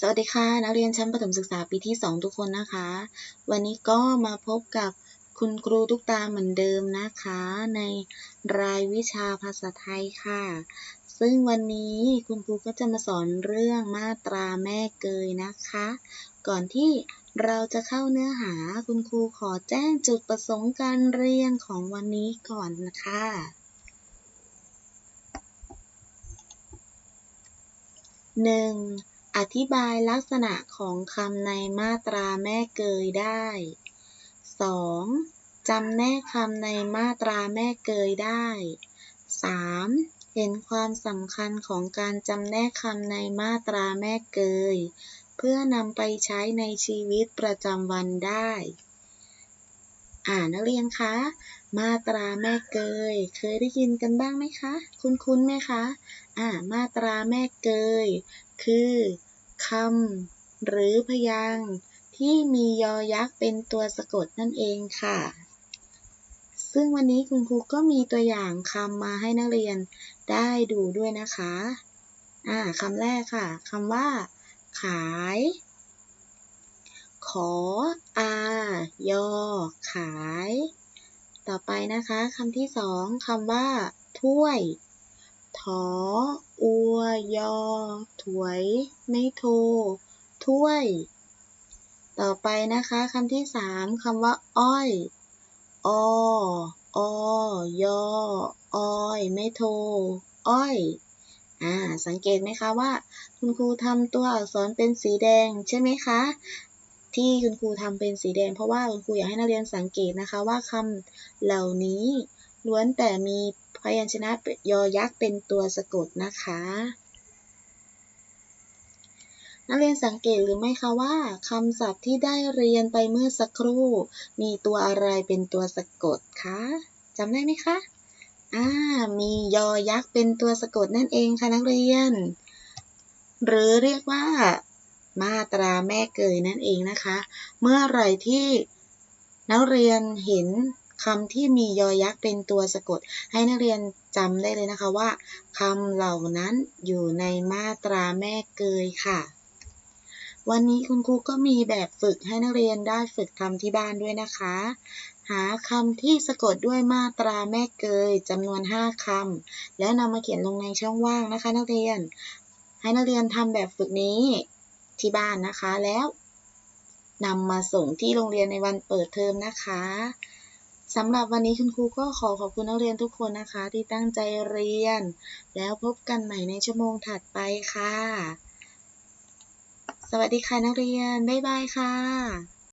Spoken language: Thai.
สวัสดีค่ะ นักเรียนชั้นประถมศึกษาปีที่ 2 ทุกคนนะคะ วันนี้ก็มาพบกับคุณครูทุกตาเหมือนเดิมนะคะ ในรายวิชาภาษาไทยค่ะ ซึ่งวันนี้คุณครูก็จะมาสอนเรื่องมาตราแม่เกยนะคะ ก่อนที่เราจะเข้าเนื้อหาคุณครูขอแจ้งจุดประสงค์การเรียนของวันนี้ก่อนนะคะหนึ่ง อธิบายลักษณะของคำในมาตราแม่เกยได้ 2. จำแนกคำในมาตราแม่เกยได้ 3. เห็นความสำคัญของการจำแนกคำในมาตราแม่เกย เพื่อนำไปใช้ในชีวิตประจำวันได้ อ่านักเรียนคะ มาตราแม่เกย เคยได้ยินกันบ้างไหมคะ คุ้นๆไหมคะ อ่า มาตราแม่เกย คือ คำหรือพยางค์ที่มียอยักษ์เป็นตัวสะกดนั่นเองค่ะ ซึ่งวันนี้คุณครูก็มีตัวอย่างคำมาให้นักเรียนได้ดูด้วยนะคะ อ่าคำแรกค่ะคำว่า ขาย ขออายอ ขาย ต่อไปนะคะคำที่สองคำว่า ถ้วย ถอ อัว ยอ ถวย ไม่โท ถ้วย ต่อไปนะคะคำที่สามคำว่า อ้อย อออยออ้อย ไม่โท อ้อยอ่าสังเกตไหมคะว่า คุณครูทำตัวอักษรเป็นสีแดงใช่ไหมคะ ที่คุณครูทำเป็นสีแดง เพราะว่าคุณครูอยากให้นักเรียนสังเกตนะคะว่าคำเหล่านี้ ล้วนแต่มีพยัญชนะยอยักษ์เป็นตัวสะกดนะคะ นักเรียนสังเกตหรือไม่คะว่าคำศัพท์ที่ได้เรียนไปเมื่อสักครู่ มีตัวอะไรเป็นตัวสะกดคะจำได้ไหมคะอ่ามียอยักษ์เป็นตัวสะกดนั่นเองค่ะนักเรียน หรือเรียกว่า มาตราแม่เกยนั่นเองนะคะ เมื่อไรที่นักเรียนเห็น คำที่มียอยักษ์เป็นตัวสะกด ให้นักเรียนจำได้เลยนะคะว่าคำเหล่านั้นอยู่ในมาตราแม่เกยค่ะ วันนี้คุณครูก็มีแบบฝึกให้นักเรียนได้ฝึกทำที่บ้านด้วยนะคะ หาคำที่สะกดด้วยมาตราแม่เกยจำนวน 5คำแล้วนำมาเขียนลงในช่องว่างนะคะ นักเรียน ให้นักเรียนทำแบบฝึกนี้ที่บ้านนะคะแล้วนำมาส่งที่โรงเรียนในวันเปิดเทอมนะคะ สำหรับวันนี้คุณครูก็ขอขอบคุณนักเรียนทุกคนนะคะ ที่ตั้งใจเรียน แล้วพบกันใหม่ในชั่วโมงถัดไปค่ะ สวัสดีค่ะนักเรียน บ๊ายบายค่ะ